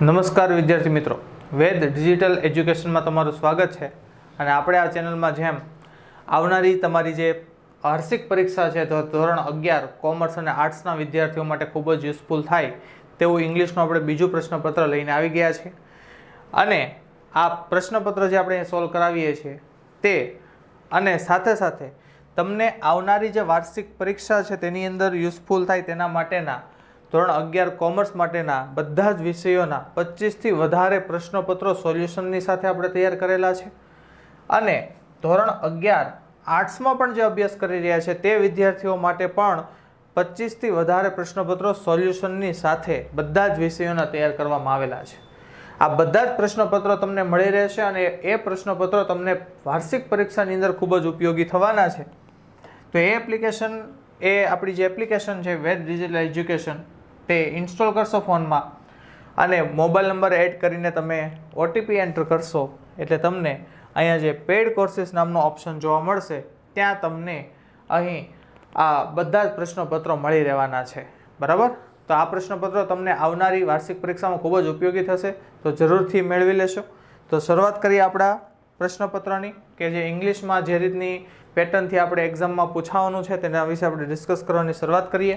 નમસ્કાર વિદ્યાર્થી મિત્રો. વેદ ડિજિટલ એજ્યુકેશનમાં તમારું સ્વાગત છે અને આપણે આ ચેનલમાં જેમ આવનારી તમારી જે વાર્ષિક પરીક્ષા છે, તો ધોરણ અગિયાર કોમર્સ અને આર્ટ્સના વિદ્યાર્થીઓ માટે ખૂબ જ યુઝફુલ થાય તેવું ઇંગ્લિશનું આપણે બીજું પ્રશ્નપત્ર લઈને આવી ગયા છે અને આ પ્રશ્નપત્ર જે આપણે સોલ્વ કરાવીએ છીએ તે અને સાથે સાથે તમને આવનારી જે વાર્ષિક પરીક્ષા છે, તેની અંદર યુઝફુલ થાય તેના માટેના ધોરણ અગિયાર કોમર્સ માટેના બધા જ વિષયોના પચીસથી વધારે પ્રશ્નપત્રો સોલ્યુશનની સાથે આપણે તૈયાર કરેલા છે. અને ધોરણ અગિયાર આર્ટ્સમાં પણ જે અભ્યાસ કરી રહ્યા છે તે વિદ્યાર્થીઓ માટે પણ પચીસથી વધારે પ્રશ્નપત્રો સોલ્યુશનની સાથે બધા જ વિષયોના તૈયાર કરવામાં આવેલા છે. આ બધા જ પ્રશ્નપત્રો તમને મળી રહેશે અને એ પ્રશ્નપત્રો તમને વાર્ષિક પરીક્ષાની અંદર ખૂબ જ ઉપયોગી થવાના છે. તો એ એપ્લિકેશન, એ આપણી જે એપ્લિકેશન છે વેદ ડિજિટલ એજ્યુકેશન તે ઇન્સ્ટોલ કરશો ફોનમાં. અને મોબાઈલ નંબર એડ કરીને તમે ઓટીપી એન્ટર કરશો. એટલે તમને અહીંયા જે પેડ કોર્સિસ નામનો ઓપ્શન જોવા મળશે, ત્યાં તમને અહીં આ બધા જ પ્રશ્નપત્રો મળી રહેવાના છે. બરાબર? તો આ પ્રશ્નપત્રો તમને આવનારી વાર્ષિક પરીક્ષામાં ખૂબ જ ઉપયોગી થશે. તો જરૂરથી મેળવી લેશો. તો શરૂઆત કરીએ આપણા પ્રશ્નપત્રની, કે જે ઇંગ્લિશમાં જે રીતની પેટર્નથી આપણે એક્ઝામમાં પૂછાવાનું છે, તેના વિશે આપણે ડિસ્કસ કરવાની શરૂઆત કરીએ.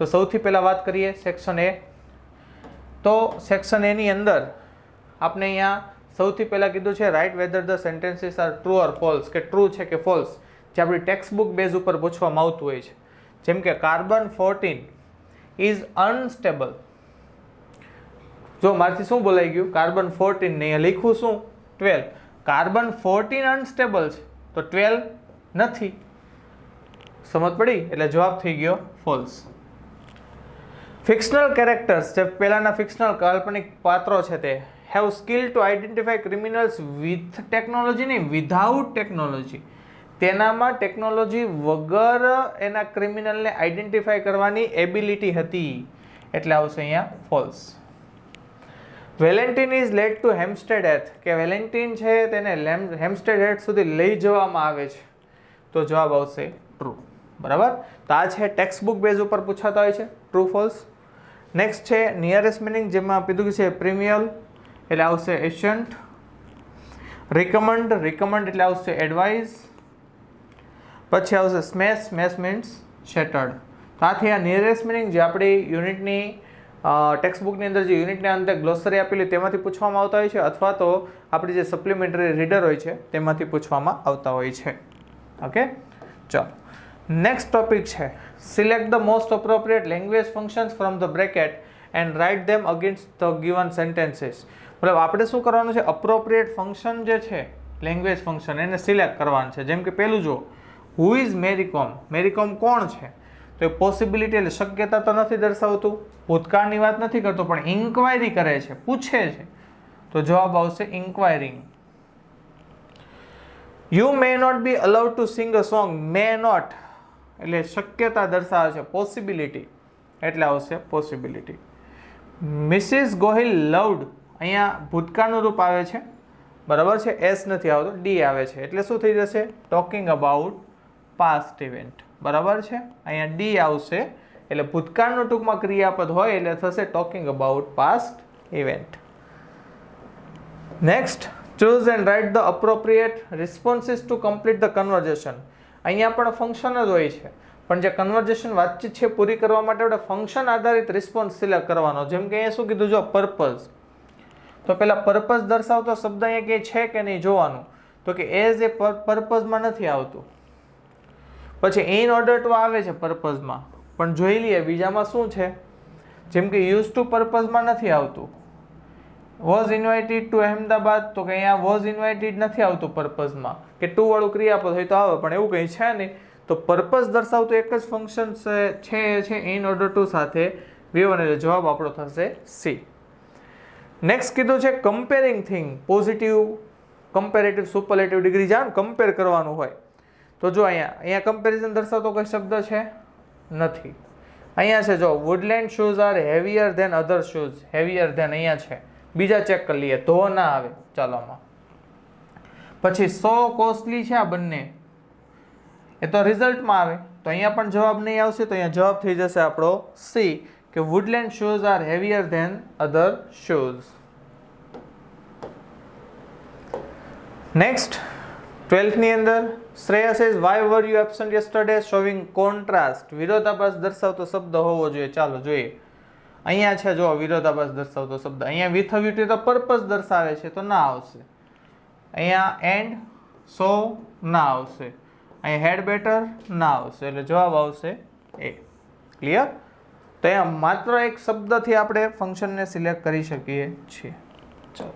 તો સૌથી પહેલાં વાત કરીએ સેક્શન એ તો સેક્શન એની અંદર આપણે અહીંયા સૌથી પહેલાં કીધું છે write whether the sentences are true or false કે ટ્રુ છે કે ફોલ્સ જે આપણી ટેક્સ્ટ બુક બેઝ ઉપર પૂછવામાં આવતું હોય છે. જેમ કે કાર્બન ફોર્ટીન ઇઝ અનસ્ટેબલ જો મારથી શું બોલાઈ ગયું? કાર્બન ફોર્ટીન ને અહીંયા લખ્યું શું? ટ્વેલ્વ કાર્બન ફોર્ટીન અનસ્ટેબલ છે. તો ટ્વેલ્વ નથી. સમજ પડી? એટલે જવાબ થઈ ગયો ફોલ્સ ફિક્શનલ કેરેક્ટર્સ જે પહેલાંના ફિક્શનલ કાલ્પનિક પાત્રો છે તે have skill to identify criminals with technology નહીં વિધાઉટ ટેકનોલોજી તેનામાં ટેકનોલોજી વગર એના ક્રિમિનલને આઈડેન્ટિફાય કરવાની એબિલિટી હતી. એટલે આવશે અહીંયા false Valentine is late to Hampstead Heath કે વેલેન્ટિન છે તેને હેમસ્ટેડ એથ સુધી લઈ જવામાં આવે છે. તો જવાબ આવશે ટ્રુ બરાબર? તો આ છે ટેક્સ્ટ બુક બેઝ ઉપર પૂછાતા હોય છે. ટ્રુ ફોલ્સ નેક્સ્ટ છે નિયરેસ્ટ મિનિંગ જેમાં કીધું છે પ્રીમિયલ, એટલે આવશે એશન્ટ રિકમન્ડ રિકમન્ડ એટલે આવશે એડવાઇસ પછી આવશે સ્મેશ સ્મેશ મીન્સ શેટર્ડ તો આથી આ નિયરેસ્ટ મિનિંગ જે આપણી યુનિટની ટેક્સ્ટબુકની અંદર જે યુનિટની અંદર ગ્લોસરી આપેલી તેમાંથી પૂછવામાં આવતા હોય છે, અથવા તો આપણી જે સપ્લિમેન્ટરી રીડર હોય છે, તેમાંથી પૂછવામાં આવતા હોય છે. ઓકે ચાલો. નેક્સ્ટ ટોપિક છે. Select the most appropriate language functions from the bracket and write them against the given sentences મતલબ આપણે શું કરવાનું છે? અપ્રોપ્રિએટ ફંક્શન જે છે લેંગ્વેજ ફંક્શન એને સિલેક્ટ કરવાનું છે. જેમ કે પહેલું જો હુ ઇઝ મેરીકોમ મેરીકોમ કોણ છે? તો એ પોસિબિલિટી એટલે શક્યતા તો નથી દર્શાવતું, ભૂતકાળની વાત નથી કરતો, પણ ઇન્ક્વાયરી કરે છે, પૂછે છે. તો જવાબ આવશે inquiring you may not be allowed to sing a song may not એટલે શક્યતા દર્શાવે છે પોસિબિલિટી એટલે આવશે પોસિબિલિટી મિસિસ ગોહિલ લવડ અહીંયા ભૂતકાળનું રૂપ આવે છે. બરાબર છે? એસ નથી આવતો ડી આવે છે. એટલે શું થઈ જશે? ટોકિંગ અબાઉટ પાસ્ટ ઇવેન્ટ બરાબર છે? અહીંયા ડી આવશે, એટલે ભૂતકાળનું ટૂંકમાં ક્રિયાપદ હોય, એટલે થશે talking about past event next choose and write the appropriate responses to complete the conversation અહીંયા પણ ફંક્શન જ હોય છે. પણ જે કન્વર્ઝેશન વાતચીત છે પૂરી કરવા માટે આપણે ફંક્શન આધારિત રિસ્પોન્સ સિલેક્ટ કરવાનો. જેમ કે અહીંયા શું કીધું? જો પર્પઝ તો પેલા પર્પઝ દર્શાવતો શબ્દ અહીંયા કે છે કે નહીં જોવાનું? તો કે એઝ એ પર્પઝમાં નથી આવતું. પછી ઇન ઓર્ડર ટુ આવે છે પર્પઝમાં પણ જોઈ લઈએ બીજામાં શું છે? જેમ કે યુઝ ટુ પર્પઝમાં નથી આવતું. વોઝ ઇન્વાઇટેડ ટુ અહેમદાબાદ તો કે અહીંયા વોઝ ઇન્વાઇટેડ નથી આવતું પર્પઝમાં કે ટુ વાળું ક્રિયાપદ હોય તો આવે, પણ એવું કંઈ છે નહીં. તો પર્પઝ દર્શાવતું એક જ ફંક્શન છે એ છે ઇન ઓર્ડર ટુ સાથે વિવન એટલે જવાબ આપણો થશે સી નેક્સ્ટ કીધું છે comparing thing positive comparative superlative degree જાણ કમ્પેર કરવાનું હોય. તો જો અહીંયા અહીંયા કમ્પેરિઝન દર્શાવતો કોઈ શબ્દ છે? નથી. અહીંયા છે જો Woodland shoes are heavier than other shoes heavier than અહીંયા છે. બીજા ચેક કરી લઈએ. ધો ના આવે. ચાલો આમાં. પછી સો કોસ્ટલી છે આ બંને. એ તો રિઝલ્ટમાં આવે. તો અહીંયા પણ જવાબ નહીં આવશે, તો અહીંયા જવાબ થઈ જશે આપણો સી કે Woodland shoes are heavier than other shoes next ટ્વેલ્થની અંદર, Shreyas is why were you absent yesterday showing contrast વિરોધાભાસ દર્શાવતો શબ્દ હોવો જોઈએ. ચાલો જોઈએ. અહીંયા છે, જો વિરોધાભાસ દર્શાવતો શબ્દ. અહીંયા વિથ વ્યુટી તો પર્પઝ દર્શાવે છે, તો ના આવશે. અહીંયા એન્ડ સો ના આવશે. અહીંયા હેડ બેટર ના આવશે, એટલે જવાબ આવશે એ ક્લિયર તો અહીંયા માત્ર એક શબ્દથી આપણે ફંક્શનને સિલેક્ટ કરી શકીએ છીએ. ચાલો.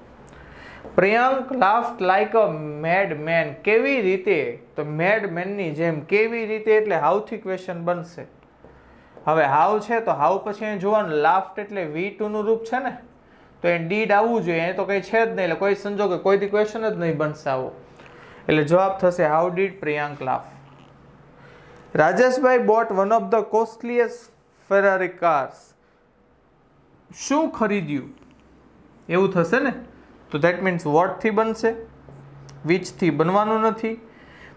Priyank laughed like a mad man કેવી રીતે? તો મેડ મેનની જેમ કેવી રીતે? એટલે હાઉથી ક્વેશ્ચન બનશે? હવે હાવ છે તો હાવ પછી અહીં જોવાનું. લાફ્ટ એટલે વી ટુનું રૂપ છે ને, તો એ ડીડ આવવું જોઈએ. એ તો કંઈ છે જ નહીં, એટલે કોઈ સંજોગે, કોઈથી ક્વેશ્ચન જ નહીં બનશે આવો. એટલે જવાબ થશે how did Priyank laugh Rajeshbhai bought one of the costliest Ferrari cars શું ખરીદ્યું? એવું થશે ને? તો દેટ મીન્સ વોટથી બનશે? વીચથી બનવાનું નથી.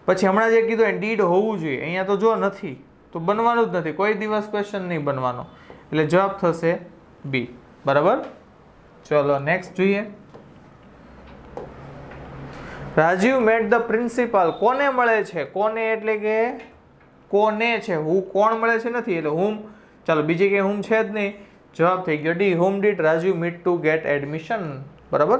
પછી હમણાં જે કીધું એ ડીડ હોવું જોઈએ. અહીંયા તો જો નથી. તો બનવાનું જ નથી. કોઈ દિવસ ક્વેશ્ચન નહીં બનવાનો. એટલે જવાબ થશે બી બરાબર? ચલો નેક્સ્ટ જોઈએ. Rajiv met the principal. કોને મળે છે? કોને એટલે કે કોને છે? હું કોણ મળે છે નથી? એટલે હુમ ચાલો, બીજી કે હુમ છે જ નહીં. જવાબ થઈ ગયો D whom did Rajiv meet to get admission બરાબર?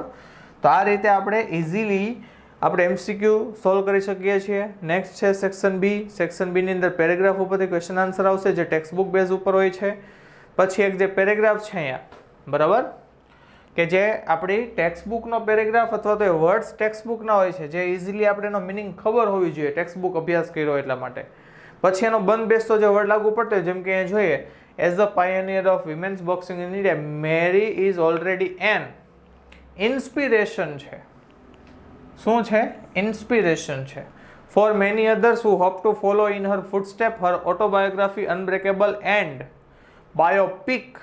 તો આ રીતે આપણે ઇઝીલી આપણે એમસીક્યુ સોલ્વ કરી શકીએ છીએ. નેક્સ્ટ છે સેક્શન બી સેક્શન બીની અંદર પેરેગ્રાફ ઉપરથી ક્વેશ્ચન આન્સર આવશે, જે ટેક્સ્ટબુક બેઝ ઉપર હોય છે. પછી એક જે પેરેગ્રાફ છે અહીંયા, બરાબર? કે જે આપણી ટેક્સ્ટ બુકનો પેરેગ્રાફ અથવા તો એ વર્ડ્સ ટેક્સ્ટબુકના હોય છે, જે ઇઝીલી આપણે એનો મિનિંગ ખબર હોવી જોઈએ ટેક્સ્ટ બુક અભ્યાસ કર્યો એટલા માટે. પછી એનો બંધ બેસતો જે વર્ડ લાગુ પડતો જેમ કે અહીંયા જોઈએ as the pioneer of women's boxing in India Mary is already an inspiration છે. શું છે? ઇન્સ્પિરેશન છે. For many others who hope to follow in her footstep her autobiography unbreakable and biopic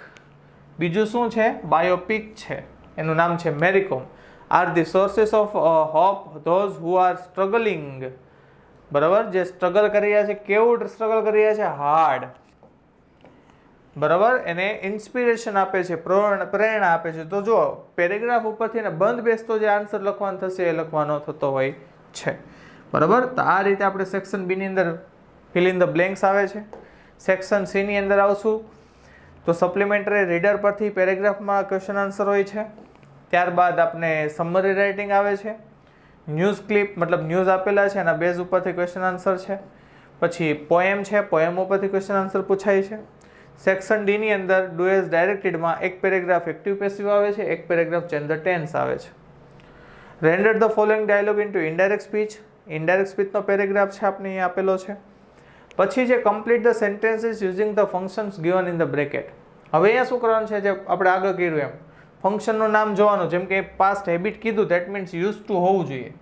બીજું શું છે? બાયોપિક છે. એનું નામ છે Mary Kom are the sources of hope those who are struggling બરાબર? જે સ્ટ્રગલ કરી રહ્યા છે, કેવું સ્ટ્રગલ કરી રહ્યા છે? હાર્ડ બરાબર? એને ઇન્સ્પિરેશન આપે છે પ્રેરણા આપે છે. તો જો પેરેગ્રાફ ઉપરથી એને બંધ બેસતો જે આન્સર લખવાનો થશે, એ લખવાનો થતો હોય છે. બરાબર? તો આ રીતે આપણે સેક્શન બીની અંદર ફિલ ઇન ધ બ્લેન્ક્સ આવે છે. સેક્શન સીની અંદર આવશું. તો સપ્લિમેન્ટરી રીડર પરથી પેરેગ્રાફમાં ક્વેશ્ચન આન્સર હોય છે. ત્યારબાદ આપણે સમરી રાઇટિંગ આવે છે. ન્યૂઝ ક્લિપ મતલબ ન્યૂઝ આપેલા છે, એના બેઝ ઉપરથી ક્વેશ્ચન આન્સર છે. પછી પોએમ છે પોએમ ઉપરથી ક્વેશ્ચન આન્સર પૂછાય છે. સેક્શન ડીની અંદર ડુ ડાયરેક્ટેડમાં એક પેરેગ્રાફ એક્ટિવ પેસિવ આવે છે, એક પેરેગ્રાફ ચેન્દર ટેન્સ આવે છે. Render the following dialogue into indirect speech indirect સ્પીચનો paragraph છે, આપને અહીં આપેલો છે. પછી જે complete the sentences using the functions given in the bracket હવે અહીંયા શું કરવાનું છે, જે આપણે આગળ કર્યું એમ. ફંક્શનનું નામ જોવાનું, જેમ કે પાસ્ટ હેબિટ કીધું દેટ મીન્સ યુઝ ટુ હોવું જોઈએ.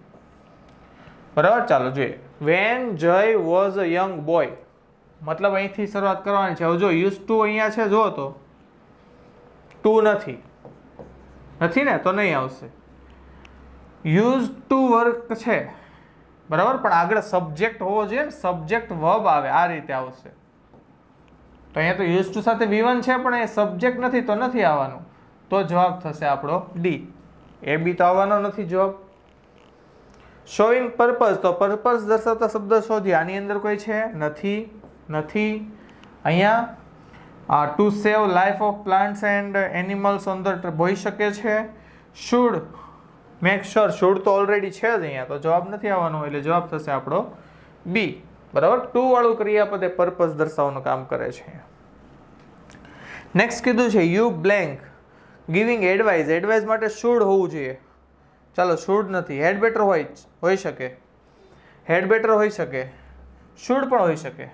બરાબર? ચાલો જોઈએ. વેન જય વોઝ અ યંગ બોય મતલબ અહીંથી શરૂઆત કરવાની છે. હવે જો યુઝ ટુ અહીંયા છે જો તો. ટુ નથી. નથી ને? તો નહીં આવશે. યુઝ ટુ વર્ક છે. બરાબર? પણ આગળ સબ્જેક્ટ હોવો જોઈએ સબ્જેક્ટ વર્બ આવે, આ રીતે આવશે. તો અહીંયા તો યુઝ ટુ સાથે વી છે, પણ એ સબ્જેક્ટ નથી, તો નથી આવવાનું. તો જવાબ થશે આપણો ડી એ બી તો આવવાનો નથી જવાબ. શોઈંગ પર્પઝ તો પર્પઝ દર્શાવતા શબ્દ શોધી. આની અંદર કોઈ છે? નથી. નથી. અહીંયા to save life of plants and animals on હોઈ શકે છે. શુડ મેક શ્યોર શુડ તો ઓલરેડી છે જ અહીંયા, તો જવાબ નથી આવવાનો, એટલે જવાબ થશે આપણો બી બરાબર? ટુ વાળું ક્રિયાપદે પર્પઝ દર્શાવવાનું કામ કરે છે. નેક્સ્ટ કીધું છે you blank giving advice advice માટે શુડ હોવું જોઈએ. ચાલો શુડ નથી. હેડ બેટર હોય, હોઈ શકે. હેડ બેટર હોઈ શકે. શુડ પણ હોઈ શકે.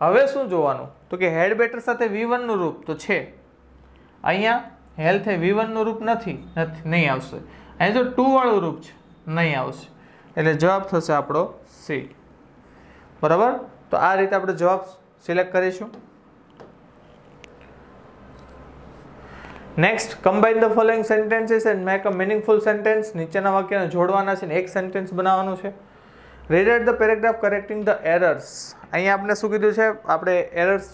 હવે શું જોવાનું? તો કે હેડ બેટર સાથે વી વનનું રૂપ તો છે. અહીંયા હેલ્થ એ વી વનનું રૂપ નથી નથી, નહીં આવશે. અહીંયા જો ટુવાળું રૂપ છે, નહીં આવશે. એટલે જવાબ થશે આપણો સી બરાબર? તો આ રીતે આપણે જવાબ સિલેક્ટ કરીશું. Next combine the following sentences and make a meaningful sentence નીચેના વાક્યને જોડવાના છે ને એક સેન્ટેન્સ બનાવવાનું છે. Read the paragraph correcting the errors અહીંયા આપણે શું કીધું છે? આપણે એરર્સ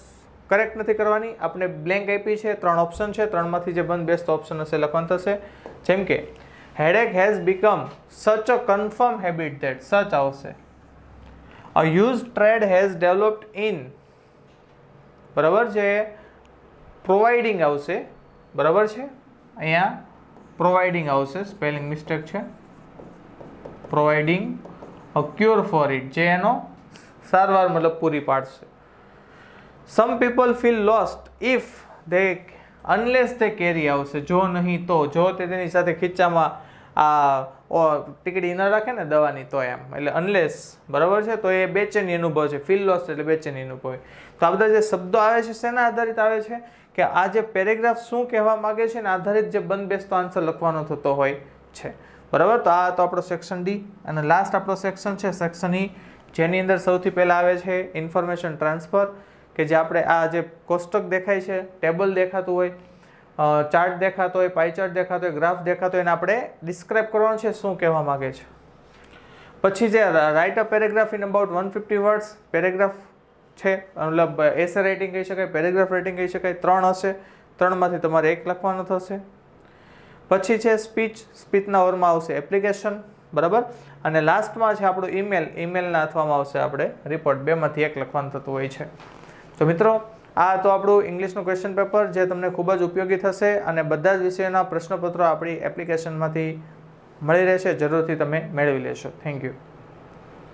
કરેક્ટ નથી કરવાની. આપણે બ્લેન્ક આપી છે. ત્રણ ઓપ્શન છે. ત્રણમાંથી જે બંધ બેસ્ટ ઓપ્શન હશે, લખવાનું થશે. જેમ કે હેડેક હેઝ બીકમ સચ અ કન્ફર્મ હેબિટ ધેટ સચ આવશે. A use trade has developed in બરાબર છે? પ્રોવાઇડિંગ આવશે. બરાબર છે? અહીંયા પ્રોવાઇડિંગ આવશે. સ્પેલિંગ મિસ્ટેક છે. પ્રોવાઇડિંગ ક્યોર ફોર ઇટ જે એનો સારવાર મતલબ પૂરી પાડશે. Some people feel lost if they unless તે કેરી આવશે. જો નહીં તો, જો તે તેની સાથે ખીચામાં આ ટીકડી ન રાખે ને દવાની, તો એમ. એટલે અનલેસ બરાબર છે? તો એ બેચેની અનુભવ છે. ફીલ લોસ્ટ એટલે બેચેની અનુભવ તો આ બધા જે શબ્દો આવે છે, શેના આધારિત આવે છે? કે આ જે પેરેગ્રાફ શું કહેવા માગે છે ને આધારિત જે બંધ બેસતો આન્સર લખવાનો થતો હોય છે. બરાબર? તો આ તો આપણો સેક્શન ડી અને લાસ્ટ આપણો સેક્શન છે સેક્શન ઈ જેની અંદર સૌથી પહેલાં આવે છે ઇન્ફોર્મેશન ટ્રાન્સફર કે જે આપણે આ જે કોષ્ટક દેખાય છે ટેબલ દેખાતું હોય ચાર્ટ દેખાતો હોય પાઈ ચાર્ટ દેખાતો હોય ગ્રાફ દેખાતો હોય, એને આપણે ડિસ્ક્રાઇબ કરવાનું છે, શું કહેવા માગે છે. પછી જે write a paragraph in about one fifty words paragraph છે, મતલબ એસે રાઇટિંગ કહી શકાય પેરેગ્રાફ રાઇટિંગ કહી શકાય, ત્રણ હશે, ત્રણમાંથી તમારે એક લખવાનો થશે. પછી છે સ્પીચ સ્પીચના ઓરમાં આવશે એપ્લિકેશન બરાબર? અને લાસ્ટમાં છે આપણું ઈમેલ ઈમેલના અથવામાં આવશે આપણે રિપોર્ટ બેમાંથી એક લખવાનું થતું હોય છે. તો મિત્રો, આ તો આપણું ઇંગ્લિશનું ક્વેશ્ચન પેપર જે તમને ખૂબ જ ઉપયોગી થશે અને બધા જ વિષયોના પ્રશ્નપત્રો આપણી એપ્લિકેશનમાંથી મળી રહેશે. જરૂરથી તમે મેળવી લેશો. Thank you